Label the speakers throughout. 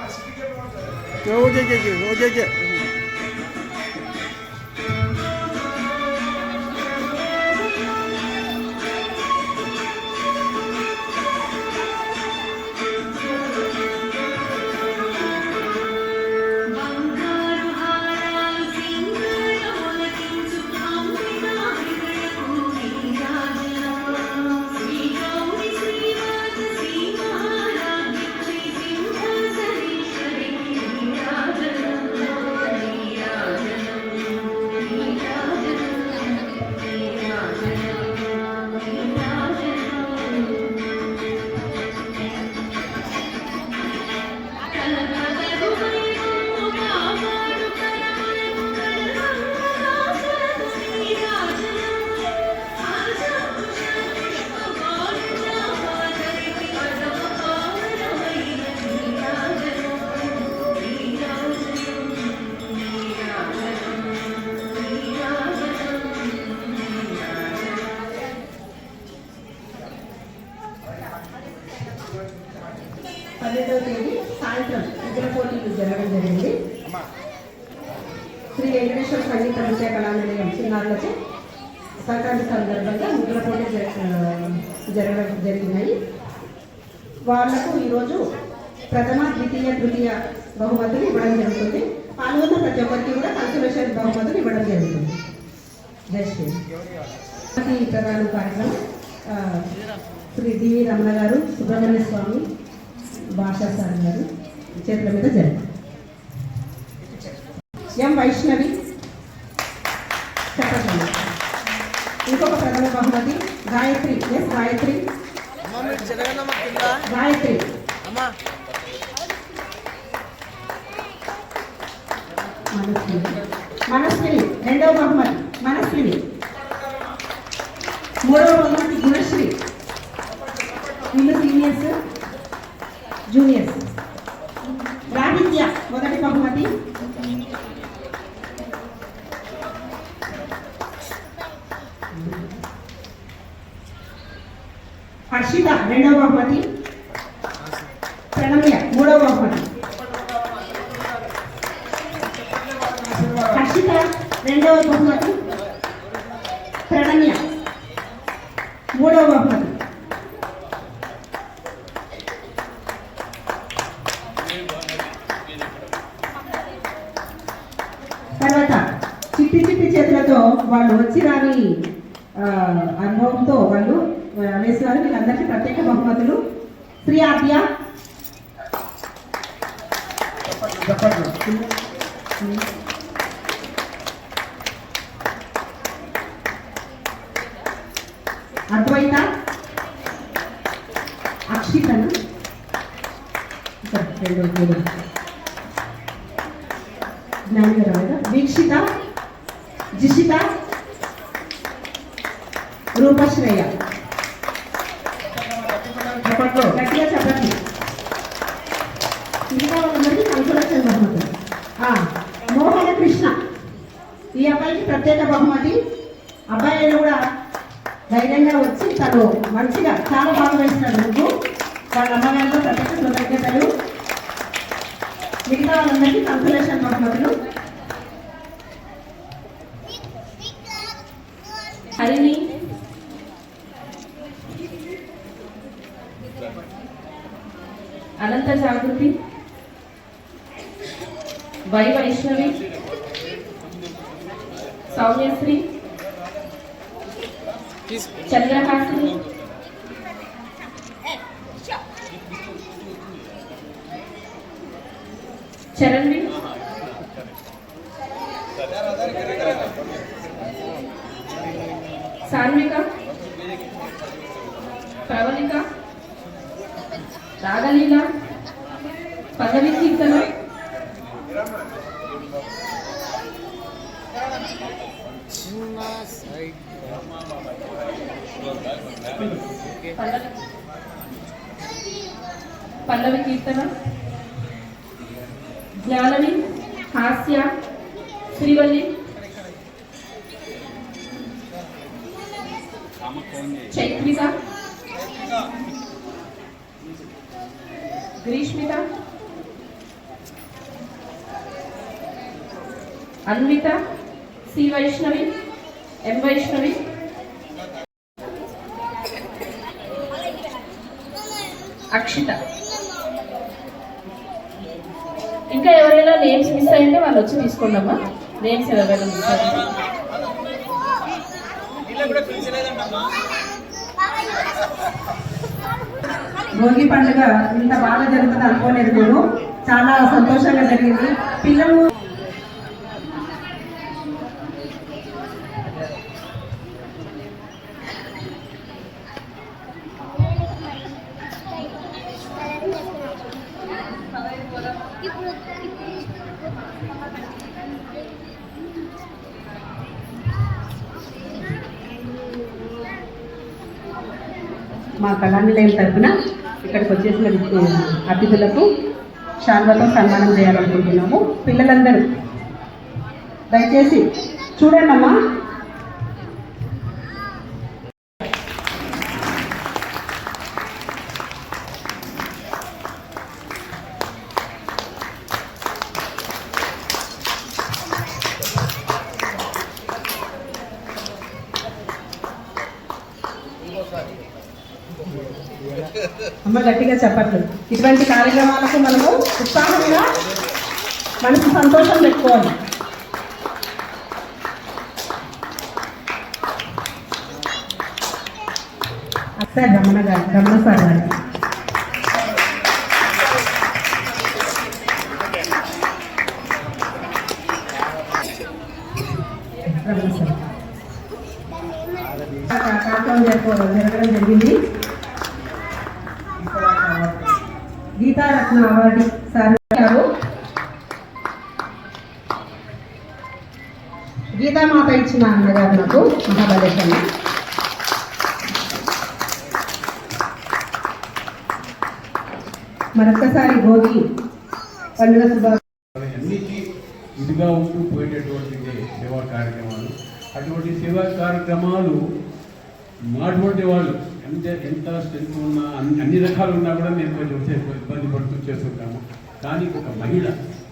Speaker 1: Okay okay okay okay జరగడం జరిగింది. శ్రీ వెంకటేశ్వర సంగీత నృత్య కళానిలయం చిన్నారులచే సంక్రాంతి సందర్భంగా ముద్ర పోటీ జరగడం జరిగినాయి. వాళ్ళకు ఈరోజు ప్రథమ ద్వితీయ తృతీయ బహుమతులు ఇవ్వడం జరుగుతుంది. పాల్గొన్న ప్రతి ఒక్కరికి కూడా కన్సర్వేషన్ బహుమతులు ఇవ్వడం జరుగుతుంది. జై శ్రీ ప్రధాన కార్యక్రమం శ్రీ డివి రమణ గారు సుబ్రహ్మణ్య స్వామి భాషా సార్ గారు చేతుల మీద జరిగింది ఎం వైష్ణవి? చెప్పండి. ఇంకొక ప్రథమ బహుమతి గాయత్రి. ఎస్ గాయత్రి. గాయత్రి. మనస్విని రెండవ బహుమతి మనస్విని. మూడవ బహుమతి గుణశ్రీ. వీళ్ళు సీనియర్స్? జూనియర్స్ రాహిత్య మొదటి బహుమతి హర్షిత రెండవ బహుమతి ప్రణమ్య మూడవ బహుమతి హర్షిత రెండవ బహుమతి. ప్రణమ్య మూడవ బహుమతి. తర్వాత చిట్టి చిట్టి చేతులతో వాళ్ళు వచ్చి రాని అనుభవంతో వాళ్ళు ఆ, వేసినారు అందరికీ ప్రత్యేక బహుమతులు. శ్రీ ఆద్య. అద్వైత. అక్షితను. సరే, వీక్షిత. జిషిత. రూపశ్రేయ.
Speaker 2: చెప్పట్లు
Speaker 1: గట్టిగా చెప్పండి. మిగతా వాళ్ళందరికీ కన్సలేషన్ బహుమతి మోహన కృష్ణ. ఈ అబ్బాయికి ప్రత్యేక బహుమతి. అబ్బాయిలు కూడా ధైర్యంగా వచ్చి తను మంచిగా చాలా బాగా వేసినాడు నువ్వు వాళ్ళ అమ్మగారితో ప్రత్యేక కృతజ్ఞతలు. మిగతా వాళ్ళందరికీ కన్సలేషన్ బహుమతులు.
Speaker 3: वै वैष्णवी सौम्यश्री चंद्रहासिनी चरणवीर सान्विका प्रवलिका रागलीला पदवी
Speaker 2: कीर्तन ఉన్న
Speaker 3: పల్లవి కీర్తన జ్ఞానని హాస్య శ్రీవల్లి చైత్రిక గ్రీష్మిత అన్విత శ్రీ వైష్ణవి ఎం వైష్ణవి? అక్షిత. ఇంకా ఎవరైనా నేమ్స్ మిస్ అయ్యింటే వాళ్ళు వచ్చి తీసుకోండమ్మా. నేమ్స్ ఎవరైనా మిస్
Speaker 1: భోగి పండుగ ఇంత బాగా జరుగుతుంది అనుకోలేదు నేను చాలా సంతోషంగా జరిగింది. పిల్లలు మా కళానిలయం తరఫున ఇక్కడికి వచ్చేసిన అతిథులకు శాల్వతో సన్మానం చేయాలనుకుంటున్నాము. పిల్లలందరూ దయచేసి చూడండి అమ్మా అమ్మ గట్టిగా చెప్పట్లు ఇటువంటి కార్యక్రమాలకు మనము ఉత్సాహంగా మనసు సంతోషం పెట్టుకోవాలి. సార్ రమణ గారు రమణ సార్ గారు. కార్యక్రమం జరగడం జరిగింది. గీతారత్న అవార్డు సార్ గీతామాత ఇచ్చిన అన్నగారు నాకు మహాబలేశ్వరం మరొక్కసారి భోగి పండుగ శుభ
Speaker 4: అన్నిటికీ ఇదిగా ఉంటూ పోయేటటువంటి సేవా కార్యక్రమాలు. అటువంటి సేవా కార్యక్రమాలు మాటువంటి వాళ్ళు ఎంత ఎంత స్ట్రెంత్ ఉన్నా అన్ని అన్ని రకాలు ఉన్నా కూడా మేము కొంచెం ఇబ్బంది పడుతూ చేస్తుంటాము. కానీ ఒక మహిళ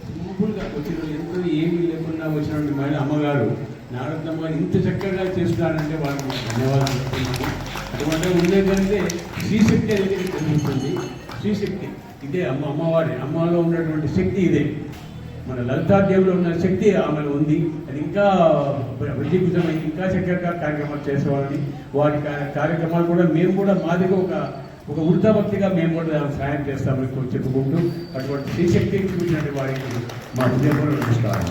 Speaker 4: సింపుల్గా వచ్చిన ఎంతో ఏమీ లేకుండా వచ్చినటువంటి మహిళ అమ్మగారు నారదమ్మ ఇంత చక్కగా చేస్తున్నారంటే వాళ్ళకి ధన్యవాదాలు చెప్తున్నాను. అటువంటి ఉండేదంటే శ్రీశక్తి అనేది తెలుస్తుంది శ్రీశక్తి ఇదే అమ్మ అమ్మవారి. అమ్మలో ఉన్నటువంటి శక్తి ఇదే. మన లలితాదేవిలో ఉన్న శక్తి ఆమెలో ఉంది. అది ఇంకా విజయకృతమై ఇంకా చక్కగా కార్యక్రమాలు చేసేవాళ్ళని. వారి కార్యక్రమాలు కూడా మేము కూడా మాదిగా ఒక ఒక వృద్ధభక్తిగా మేము కూడా సహాయం చేస్తామని చెప్పుకుంటూ అటువంటి శ్రీశక్తి చూసినటువంటి వారికి మా హృదయపూర్వక నమస్కారం.